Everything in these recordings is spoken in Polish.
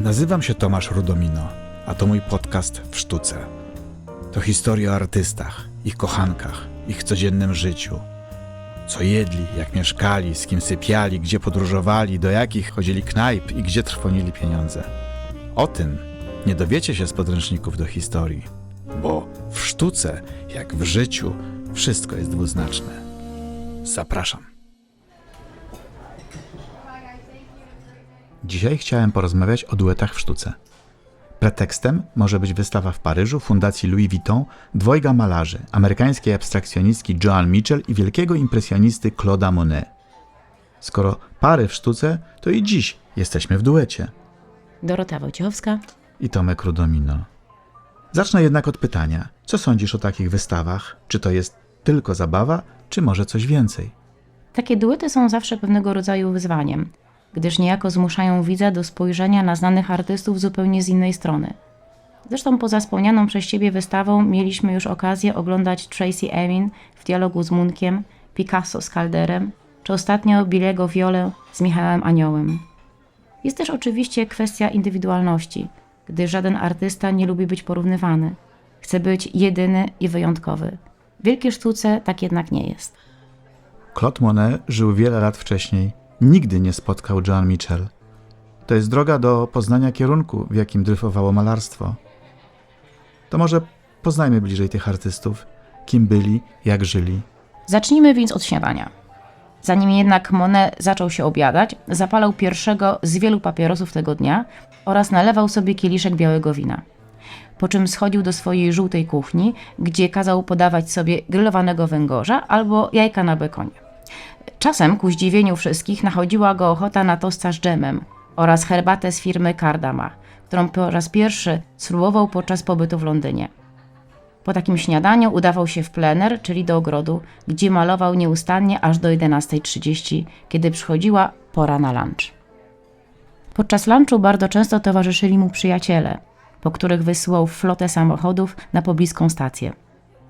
Nazywam się Tomasz Rudomino, a to mój podcast w sztuce. To historia o artystach, ich kochankach, ich codziennym życiu. Co jedli, jak mieszkali, z kim sypiali, gdzie podróżowali, do jakich chodzili knajp i gdzie trwonili pieniądze. O tym nie dowiecie się z podręczników do historii, bo w sztuce, jak w życiu, wszystko jest dwuznaczne. Zapraszam. Dzisiaj chciałem porozmawiać o duetach w sztuce. Pretekstem może być wystawa w Paryżu Fundacji Louis Vuitton dwojga malarzy, amerykańskiej abstrakcjonistki Joan Mitchell i wielkiego impresjonisty Claude'a Monet. Skoro pary w sztuce, to i dziś jesteśmy w duecie. Dorota Wojciechowska. I Tomek Rudomino. Zacznę jednak od pytania, co sądzisz o takich wystawach? Czy to jest tylko zabawa, czy może coś więcej? Takie duety są zawsze pewnego rodzaju wyzwaniem, gdyż niejako zmuszają widza do spojrzenia na znanych artystów zupełnie z innej strony. Zresztą poza wspomnianą przez Ciebie wystawą mieliśmy już okazję oglądać Tracy Emin w dialogu z Munkiem, Picasso z Calderem, czy ostatnio Bilego Violę z Michałem Aniołem. Jest też oczywiście kwestia indywidualności, gdy żaden artysta nie lubi być porównywany. Chce być jedyny i wyjątkowy. W wielkiej sztuce tak jednak nie jest. Claude Monet żył wiele lat wcześniej. Nigdy nie spotkał Joan Mitchell. To jest droga do poznania kierunku, w jakim dryfowało malarstwo. To może poznajmy bliżej tych artystów, kim byli, jak żyli. Zacznijmy więc od śniadania. Zanim jednak Monet zaczął się obiadać, zapalał pierwszego z wielu papierosów tego dnia oraz nalewał sobie kieliszek białego wina. Po czym schodził do swojej żółtej kuchni, gdzie kazał podawać sobie grillowanego węgorza albo jajka na bekonie. Czasem, ku zdziwieniu wszystkich, nachodziła go ochota na tosta z dżemem oraz herbatę z firmy Cardama, którą po raz pierwszy spróbował podczas pobytu w Londynie. Po takim śniadaniu udawał się w plener, czyli do ogrodu, gdzie malował nieustannie aż do 11.30, kiedy przychodziła pora na lunch. Podczas lunchu bardzo często towarzyszyli mu przyjaciele, po których wysyłał flotę samochodów na pobliską stację,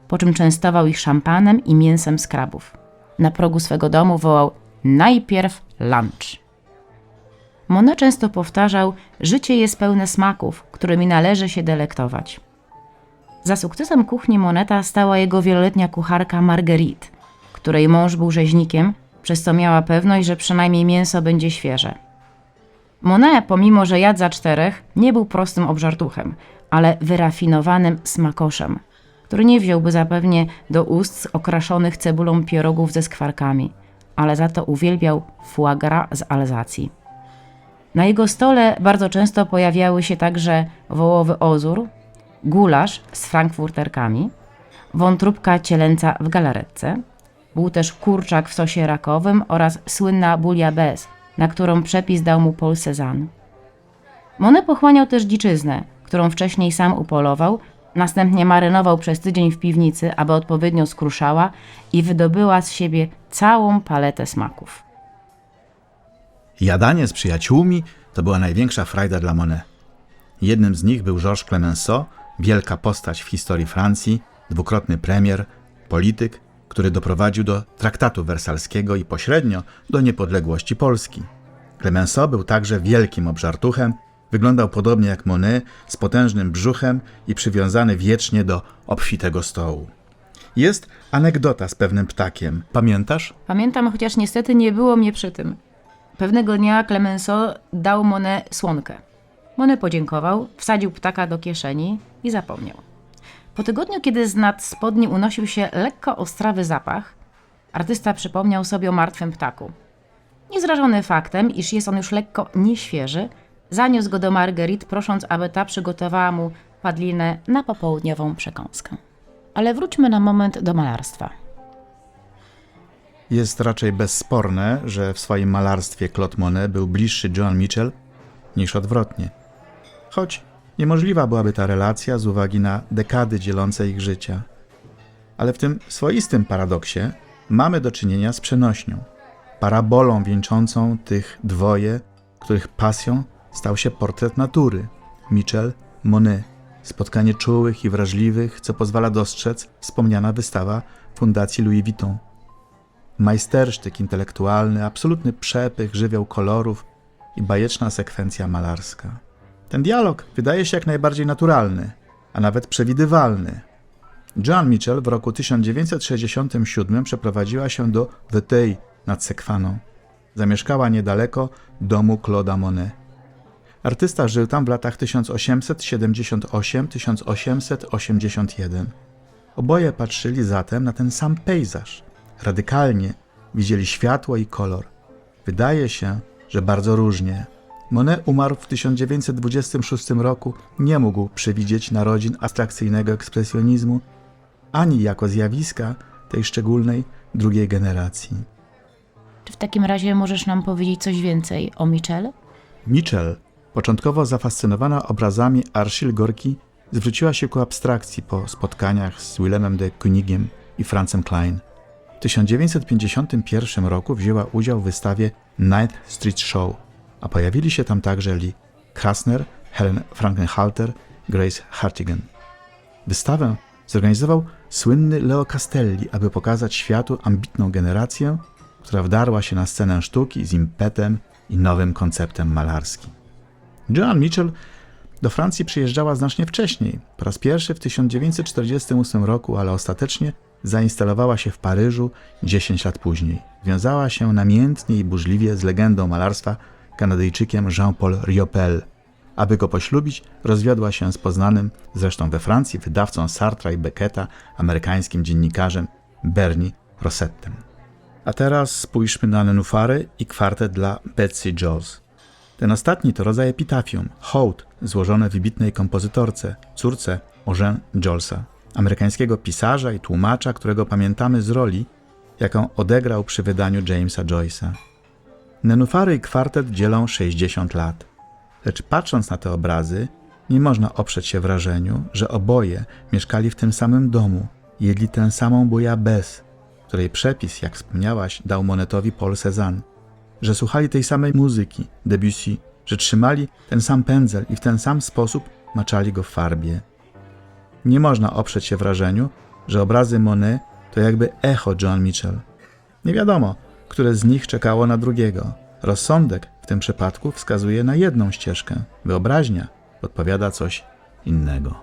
po czym częstował ich szampanem i mięsem z krabów. Na progu swego domu wołał najpierw lunch. Monet często powtarzał: Życie jest pełne smaków, którymi należy się delektować. Za sukcesem kuchni Moneta stała jego wieloletnia kucharka Marguerite, której mąż był rzeźnikiem, przez co miała pewność, że przynajmniej mięso będzie świeże. Monet, pomimo że jadł za czterech, nie był prostym obżartuchem, ale wyrafinowanym smakoszem, który nie wziąłby zapewnie do ust okraszonych cebulą pierogów ze skwarkami, ale za to uwielbiał foie gras z Alzacji. Na jego stole bardzo często pojawiały się także wołowy ozór, gulasz z frankfurterkami, wątróbka cielęca w galaretce, był też kurczak w sosie rakowym oraz słynna bouillabaisse, na którą przepis dał mu Paul Cézanne. Monet pochłaniał też dziczyznę, którą wcześniej sam upolował, następnie marynował przez tydzień w piwnicy, aby odpowiednio skruszała i wydobyła z siebie całą paletę smaków. Jadanie z przyjaciółmi to była największa frajda dla Monet. Jednym z nich był Georges Clemenceau, wielka postać w historii Francji, dwukrotny premier, polityk, który doprowadził do traktatu wersalskiego i pośrednio do niepodległości Polski. Clemenceau był także wielkim obżartuchem, wyglądał podobnie jak Monet, z potężnym brzuchem i przywiązany wiecznie do obfitego stołu. Jest anegdota z pewnym ptakiem. Pamiętasz? Pamiętam, chociaż niestety nie było mnie przy tym. Pewnego dnia Clemenceau dał Monet słonkę. Monet podziękował, wsadził ptaka do kieszeni i zapomniał. Po tygodniu, kiedy z nad spodni unosił się lekko ostrawy zapach, artysta przypomniał sobie o martwym ptaku. Niezrażony faktem, iż jest on już lekko nieświeży, zaniósł go do Marguerite, prosząc, aby ta przygotowała mu padlinę na popołudniową przekąskę. Ale wróćmy na moment do malarstwa. Jest raczej bezsporne, że w swoim malarstwie Claude Monet był bliższy Joan Mitchell niż odwrotnie. Choć niemożliwa byłaby ta relacja z uwagi na dekady dzielące ich życia. Ale w tym swoistym paradoksie mamy do czynienia z przenośnią, parabolą wieńczącą tych dwoje, których pasją stał się portret natury Mitchell, Monet. Spotkanie czułych i wrażliwych, co pozwala dostrzec wspomniana wystawa Fundacji Louis Vuitton majstersztyk intelektualny, absolutny przepych, żywioł kolorów i bajeczna sekwencja malarska. Ten dialog wydaje się jak najbardziej naturalny, a nawet przewidywalny. Joan Mitchell w roku 1967 przeprowadziła się do Vethey nad Sekwaną. Zamieszkała niedaleko domu Claude'a Monet. Artysta żył tam w latach 1878-1881. Oboje patrzyli zatem na ten sam pejzaż. Radykalnie widzieli światło i kolor. Wydaje się, że bardzo różnie. Monet umarł w 1926 roku, nie mógł przewidzieć narodzin abstrakcyjnego ekspresjonizmu, ani jako zjawiska tej szczególnej drugiej generacji. Czy w takim razie możesz nam powiedzieć coś więcej o Mitchell? Mitchell, początkowo zafascynowana obrazami Arshil Gorki, zwróciła się ku abstrakcji po spotkaniach z Willemem de Koenigiem i Francem Klein. W 1951 roku wzięła udział w wystawie Ninth Street Show, a pojawili się tam także Lee Krasner, Helen Frankenhalter, Grace Hartigan. Wystawę zorganizował słynny Leo Castelli, aby pokazać światu ambitną generację, która wdarła się na scenę sztuki z impetem i nowym konceptem malarskim. Joan Mitchell do Francji przyjeżdżała znacznie wcześniej, po raz pierwszy w 1948 roku, ale ostatecznie zainstalowała się w Paryżu 10 lat później. Wiązała się namiętnie i burzliwie z legendą malarstwa Kanadyjczykiem Jean-Paul Riopel. Aby go poślubić, rozwiodła się z poznanym, zresztą we Francji, wydawcą Sartra i Becketa, amerykańskim dziennikarzem Bernie Rossettem. A teraz spójrzmy na nenufary i kwartet dla Betsy Jones. Ten ostatni to rodzaj epitafium, hołd złożony wybitnej kompozytorce, córce Eugène Jolesa, amerykańskiego pisarza i tłumacza, którego pamiętamy z roli, jaką odegrał przy wydaniu Jamesa Joyce'a. Nenufary i kwartet dzielą 60 lat. Lecz patrząc na te obrazy, nie można oprzeć się wrażeniu, że oboje mieszkali w tym samym domu, jedli tę samą bouillabaisse, której przepis, jak wspomniałaś, dał Monetowi Paul Cézanne, że słuchali tej samej muzyki, Debussy, że trzymali ten sam pędzel i w ten sam sposób maczali go w farbie. Nie można oprzeć się wrażeniu, że obrazy Monet to jakby echo John Mitchell. Nie wiadomo, które z nich czekało na drugiego. Rozsądek w tym przypadku wskazuje na jedną ścieżkę, wyobraźnia podpowiada coś innego.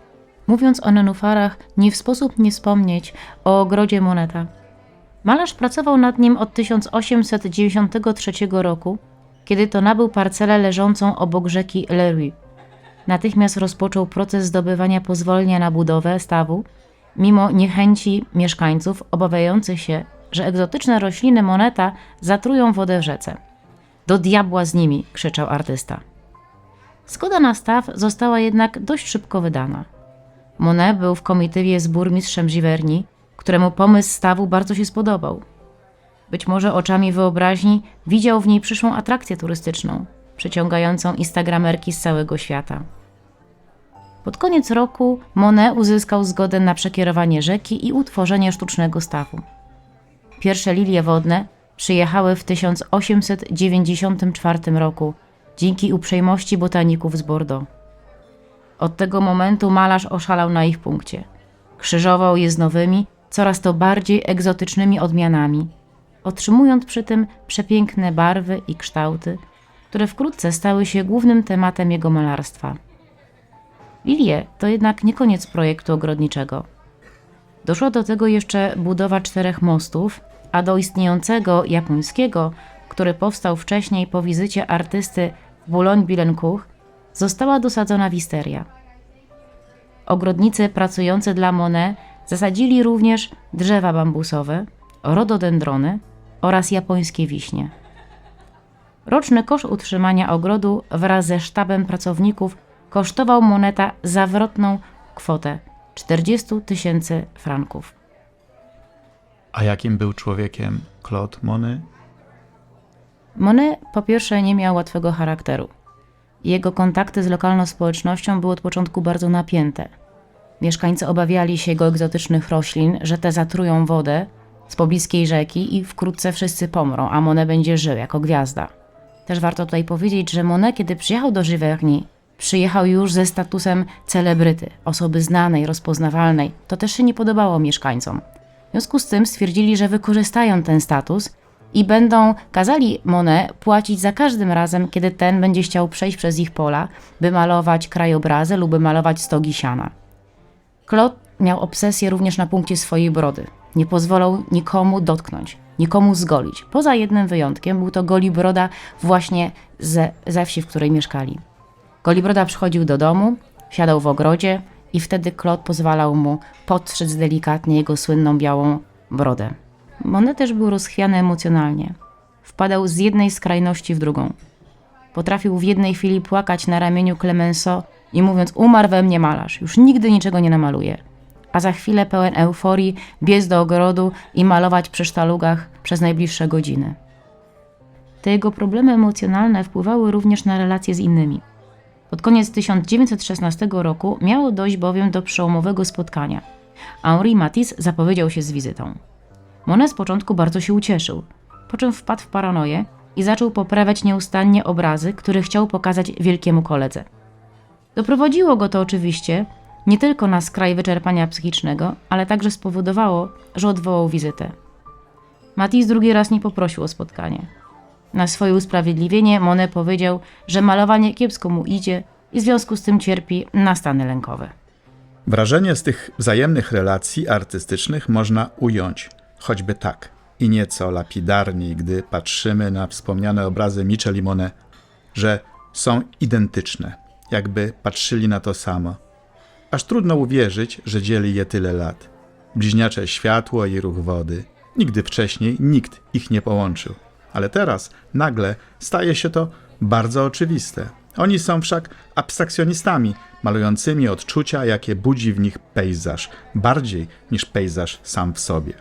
Mówiąc o nenufarach, nie w sposób nie wspomnieć o ogrodzie Moneta. Malarz pracował nad nim od 1893 roku, kiedy to nabył parcelę leżącą obok rzeki Lerui. Natychmiast rozpoczął proces zdobywania pozwolenia na budowę stawu, mimo niechęci mieszkańców obawiających się, że egzotyczne rośliny Moneta zatrują wodę w rzece. Do diabła z nimi, krzyczał artysta. Zgoda na staw została jednak dość szybko wydana. Monet był w komitywie z burmistrzem Giverny, któremu pomysł stawu bardzo się spodobał. Być może oczami wyobraźni widział w niej przyszłą atrakcję turystyczną, przyciągającą instagramerki z całego świata. Pod koniec roku Monet uzyskał zgodę na przekierowanie rzeki i utworzenie sztucznego stawu. Pierwsze lilie wodne przyjechały w 1894 roku dzięki uprzejmości botaników z Bordeaux. Od tego momentu malarz oszalał na ich punkcie. Krzyżował je z nowymi, coraz to bardziej egzotycznymi odmianami, otrzymując przy tym przepiękne barwy i kształty, które wkrótce stały się głównym tematem jego malarstwa. Lilie to jednak nie koniec projektu ogrodniczego. Doszła do tego jeszcze budowa czterech mostów, a do istniejącego japońskiego, który powstał wcześniej po wizycie artysty w Boulogne-Billancourt, została dosadzona wisteria. Ogrodnicy pracujący dla Monet zasadzili również drzewa bambusowe, rododendrony oraz japońskie wiśnie. Roczny koszt utrzymania ogrodu wraz ze sztabem pracowników kosztował Moneta zawrotną kwotę 40 tysięcy franków. A jakim był człowiekiem Claude Monet? Monet po pierwsze nie miał łatwego charakteru. Jego kontakty z lokalną społecznością były od początku bardzo napięte. Mieszkańcy obawiali się jego egzotycznych roślin, że te zatrują wodę z pobliskiej rzeki i wkrótce wszyscy pomrą, a Monet będzie żył jako gwiazda. Też warto tutaj powiedzieć, że Monet, kiedy przyjechał do Giverny, przyjechał już ze statusem celebryty, osoby znanej, rozpoznawalnej. To też się nie podobało mieszkańcom. W związku z tym stwierdzili, że wykorzystają ten status i będą kazali Monet płacić za każdym razem, kiedy ten będzie chciał przejść przez ich pola, by malować krajobrazy lub by malować stogi siana. Claude miał obsesję również na punkcie swojej brody. Nie pozwalał nikomu dotknąć, nikomu zgolić. Poza jednym wyjątkiem, był to Golibroda właśnie ze, ze wsi, w której mieszkali. Golibroda przychodził do domu, siadał w ogrodzie i wtedy Claude pozwalał mu podstrzec delikatnie jego słynną białą brodę. Monet też był rozchwiany emocjonalnie. Wpadał z jednej skrajności w drugą. Potrafił w jednej chwili płakać na ramieniu Clemenceau i mówiąc: Umarł we mnie malarz, już nigdy niczego nie namaluje. A za chwilę pełen euforii biec do ogrodu i malować przy sztalugach przez najbliższe godziny. Te jego problemy emocjonalne wpływały również na relacje z innymi. Pod koniec 1916 roku miało dojść bowiem do przełomowego spotkania. Henri Matisse zapowiedział się z wizytą. Monet z początku bardzo się ucieszył, po czym wpadł w paranoję i zaczął poprawiać nieustannie obrazy, które chciał pokazać wielkiemu koledze. Doprowadziło go to oczywiście nie tylko na skraj wyczerpania psychicznego, ale także spowodowało, że odwołał wizytę. Matisse drugi raz nie poprosił o spotkanie. Na swoje usprawiedliwienie Monet powiedział, że malowanie kiepsko mu idzie i w związku z tym cierpi na stany lękowe. Wrażenie z tych wzajemnych relacji artystycznych można ująć choćby tak i nieco lapidarniej, gdy patrzymy na wspomniane obrazy Michel i Monet, że są identyczne, jakby patrzyli na to samo. Aż trudno uwierzyć, że dzieli je tyle lat. Bliźniacze światło i ruch wody. Nigdy wcześniej nikt ich nie połączył. Ale teraz nagle staje się to bardzo oczywiste. Oni są wszak abstrakcjonistami, malującymi odczucia, jakie budzi w nich pejzaż, bardziej niż pejzaż sam w sobie.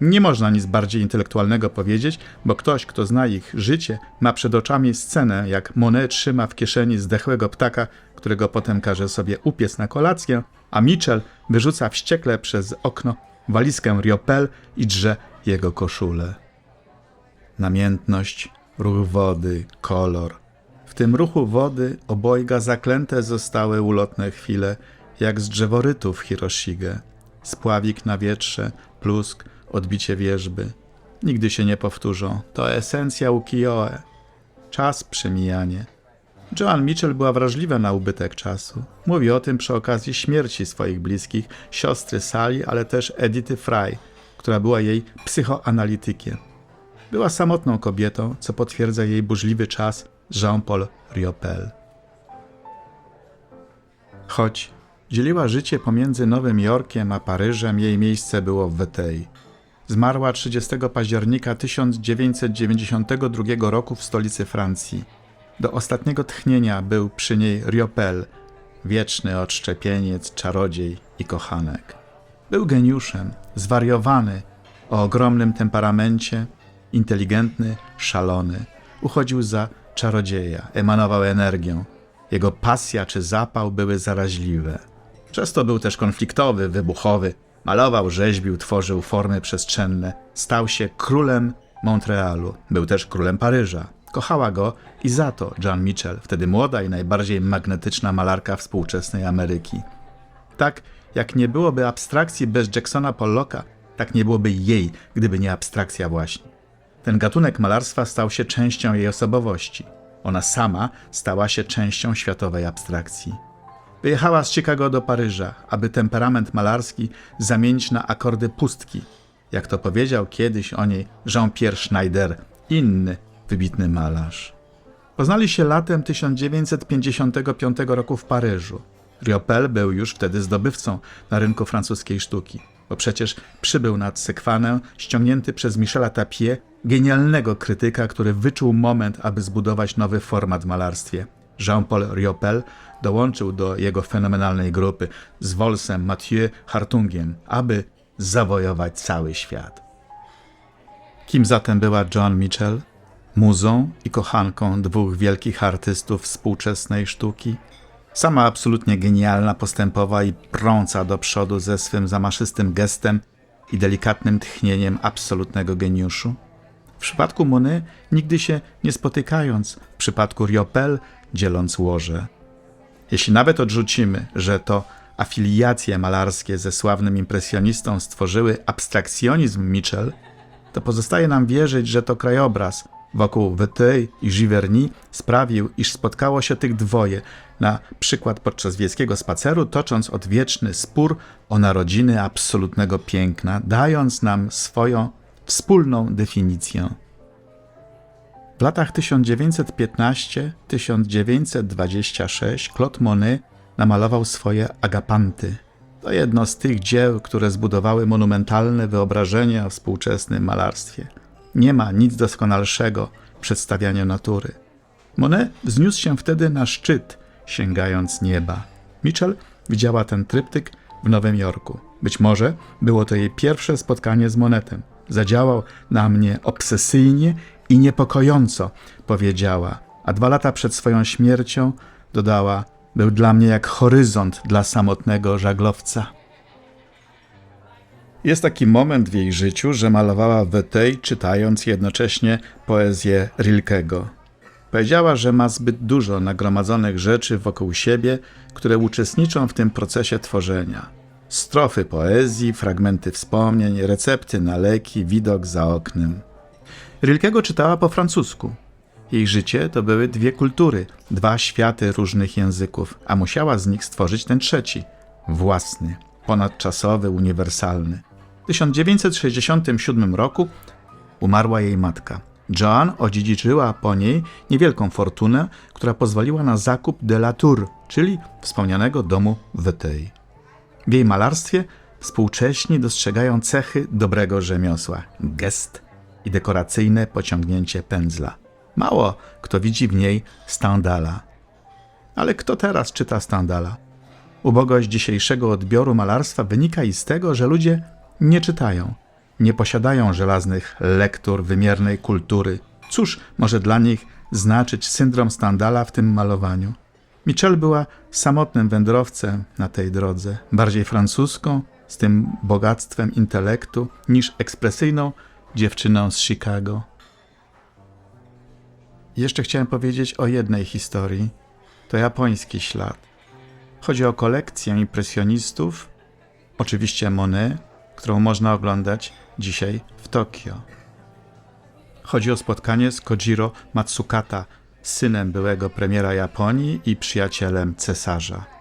Nie można nic bardziej intelektualnego powiedzieć, bo ktoś, kto zna ich życie, ma przed oczami scenę, jak Monet trzyma w kieszeni zdechłego ptaka, którego potem każe sobie upiec na kolację, a Mitchell wyrzuca wściekle przez okno walizkę Riopel i drze jego koszulę. Namiętność, ruch wody, kolor. W tym ruchu wody obojga zaklęte zostały ulotne chwile, jak z drzeworytów Hiroshige. Spławik na wietrze, plusk, odbicie wierzby. Nigdy się nie powtórzą. To esencja ukiyo-e. Czas przemijanie. Joan Mitchell była wrażliwa na ubytek czasu. Mówi o tym przy okazji śmierci swoich bliskich, siostry Sally, ale też Edity Fry, która była jej psychoanalitykiem. Była samotną kobietą, co potwierdza jej burzliwy czas Jean-Paul Riopel. Choć dzieliła życie pomiędzy Nowym Jorkiem a Paryżem, jej miejsce było w Wetei. Zmarła 30 października 1992 roku w stolicy Francji. Do ostatniego tchnienia był przy niej Riopel, wieczny odszczepieniec, czarodziej i kochanek. Był geniuszem, zwariowany, o ogromnym temperamencie, inteligentny, szalony. Uchodził za czarodzieja, emanował energią. Jego pasja czy zapał były zaraźliwe. Przez to był też konfliktowy, wybuchowy. Malował, rzeźbił, tworzył formy przestrzenne. Stał się królem Montrealu. Był też królem Paryża. Kochała go i za to John Mitchell, wtedy młoda i najbardziej magnetyczna malarka współczesnej Ameryki. Tak jak nie byłoby abstrakcji bez Jacksona Pollocka, tak nie byłoby jej, gdyby nie abstrakcja właśnie. Ten gatunek malarstwa stał się częścią jej osobowości. Ona sama stała się częścią światowej abstrakcji. Wyjechała z Chicago do Paryża, aby temperament malarski zamienić na akordy pustki, jak to powiedział kiedyś o niej Jean-Pierre Schneider, inny wybitny malarz. Poznali się latem 1955 roku w Paryżu. Riopel był już wtedy zdobywcą na rynku francuskiej sztuki, bo przecież przybył nad Sekwanę ściągnięty przez Michela Tapie, genialnego krytyka, który wyczuł moment, aby zbudować nowy format w malarstwie. Jean-Paul Riopel dołączył do jego fenomenalnej grupy z Wolsem Mathieu Hartungiem, aby zawojować cały świat. Kim zatem była Joan Mitchell? Muzą i kochanką dwóch wielkich artystów współczesnej sztuki? Sama absolutnie genialna, postępowa i prąca do przodu ze swym zamaszystym gestem i delikatnym tchnieniem absolutnego geniuszu? W przypadku Monet nigdy się nie spotykając, w przypadku Riopel dzieląc łoże. Jeśli nawet odrzucimy, że to afiliacje malarskie ze sławnym impresjonistą stworzyły abstrakcjonizm Mitchell, to pozostaje nam wierzyć, że to krajobraz wokół Weteuil i Giverny sprawił, iż spotkało się tych dwoje, na przykład podczas wiejskiego spaceru, tocząc odwieczny spór o narodziny absolutnego piękna, dając nam swoją wspólną definicję. W latach 1915-1926 Claude Monet namalował swoje agapanty. To jedno z tych dzieł, które zbudowały monumentalne wyobrażenie o współczesnym malarstwie. Nie ma nic doskonalszego w przedstawianiu natury. Monet wzniósł się wtedy na szczyt, sięgając nieba. Mitchell widziała ten tryptyk w Nowym Jorku. Być może było to jej pierwsze spotkanie z Monetem. Zadziałał na mnie obsesyjnie i niepokojąco, powiedziała, a dwa lata przed swoją śmiercią dodała: Był dla mnie jak horyzont dla samotnego żaglowca. Jest taki moment w jej życiu, że malowała Wetej, czytając jednocześnie poezję Rilkego. Powiedziała, że ma zbyt dużo nagromadzonych rzeczy wokół siebie, które uczestniczą w tym procesie tworzenia. Strofy poezji, fragmenty wspomnień, recepty na leki, widok za oknem. Rilkego czytała po francusku. Jej życie to były dwie kultury, dwa światy różnych języków, a musiała z nich stworzyć ten trzeci, własny, ponadczasowy, uniwersalny. W 1967 roku umarła jej matka. Joan odziedziczyła po niej niewielką fortunę, która pozwoliła na zakup de la Tour, czyli wspomnianego domu Wetei. W jej malarstwie współcześni dostrzegają cechy dobrego rzemiosła, gest i dekoracyjne pociągnięcie pędzla. Mało kto widzi w niej Stendala. Ale kto teraz czyta Stendala? Ubogość dzisiejszego odbioru malarstwa wynika i z tego, że ludzie nie czytają, nie posiadają żelaznych lektur wymiernej kultury. Cóż może dla nich znaczyć syndrom Stendala w tym malowaniu? Michelle była samotnym wędrowcem na tej drodze, bardziej francuską, z tym bogactwem intelektu, niż ekspresyjną dziewczyną z Chicago. Jeszcze chciałem powiedzieć o jednej historii. To japoński ślad. Chodzi o kolekcję impresjonistów, oczywiście Monet, którą można oglądać dzisiaj w Tokio. Chodzi o spotkanie z Kojiro Matsukata, synem byłego premiera Japonii i przyjacielem cesarza.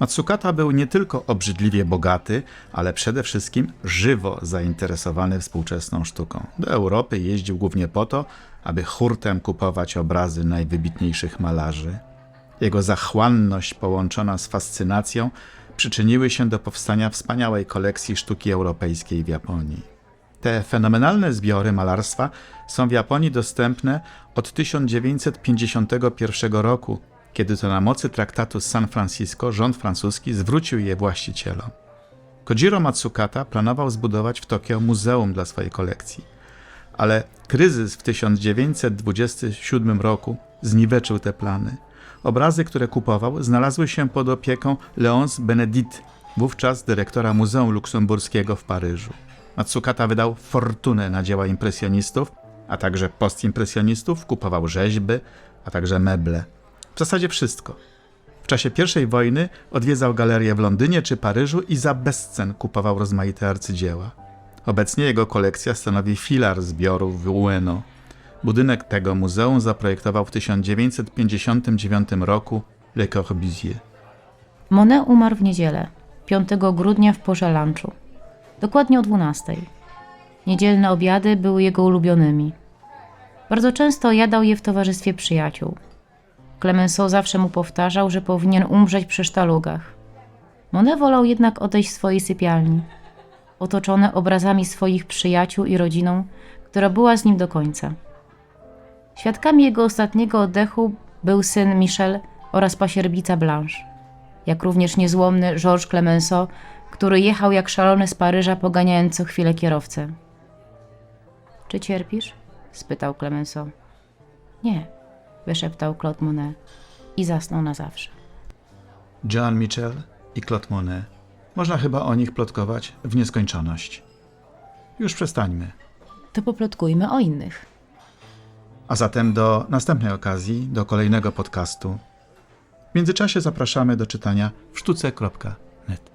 Matsukata był nie tylko obrzydliwie bogaty, ale przede wszystkim żywo zainteresowany współczesną sztuką. Do Europy jeździł głównie po to, aby hurtem kupować obrazy najwybitniejszych malarzy. Jego zachłanność połączona z fascynacją przyczyniły się do powstania wspaniałej kolekcji sztuki europejskiej w Japonii. Te fenomenalne zbiory malarstwa są w Japonii dostępne od 1951 roku, kiedy to na mocy traktatu z San Francisco rząd francuski zwrócił je właścicielom. Kojiro Matsukata planował zbudować w Tokio muzeum dla swojej kolekcji, ale kryzys w 1927 roku zniweczył te plany. Obrazy, które kupował, znalazły się pod opieką Léonce Benedit, wówczas dyrektora Muzeum Luksemburskiego w Paryżu. Matsukata wydał fortunę na dzieła impresjonistów, a także postimpresjonistów, kupował rzeźby, a także meble. W zasadzie wszystko. W czasie I wojny odwiedzał galerie w Londynie czy Paryżu i za bezcen kupował rozmaite arcydzieła. Obecnie jego kolekcja stanowi filar zbiorów w Ueno. Budynek tego muzeum zaprojektował w 1959 roku Le Corbusier. Monet umarł w niedzielę, 5 grudnia w porze lunchu. Dokładnie o 12. Niedzielne obiady były jego ulubionymi. Bardzo często jadał je w towarzystwie przyjaciół. Clemenceau zawsze mu powtarzał, że powinien umrzeć przy sztalugach. Monet wolał jednak odejść z swojej sypialni, otoczony obrazami swoich przyjaciół i rodziną, która była z nim do końca. Świadkami jego ostatniego oddechu był syn Michel oraz pasierbica Blanche, jak również niezłomny Georges Clemenceau, który jechał jak szalony z Paryża, poganiając co chwilę kierowcę. Czy cierpisz? spytał Clemenceau. Nie, wyszeptał Claude Monet i zasnął na zawsze. John Mitchell i Claude Monet. Można chyba o nich plotkować w nieskończoność. Już przestańmy. To poplotkujmy o innych. A zatem do następnej okazji, do kolejnego podcastu. W międzyczasie zapraszamy do czytania w sztuce.net.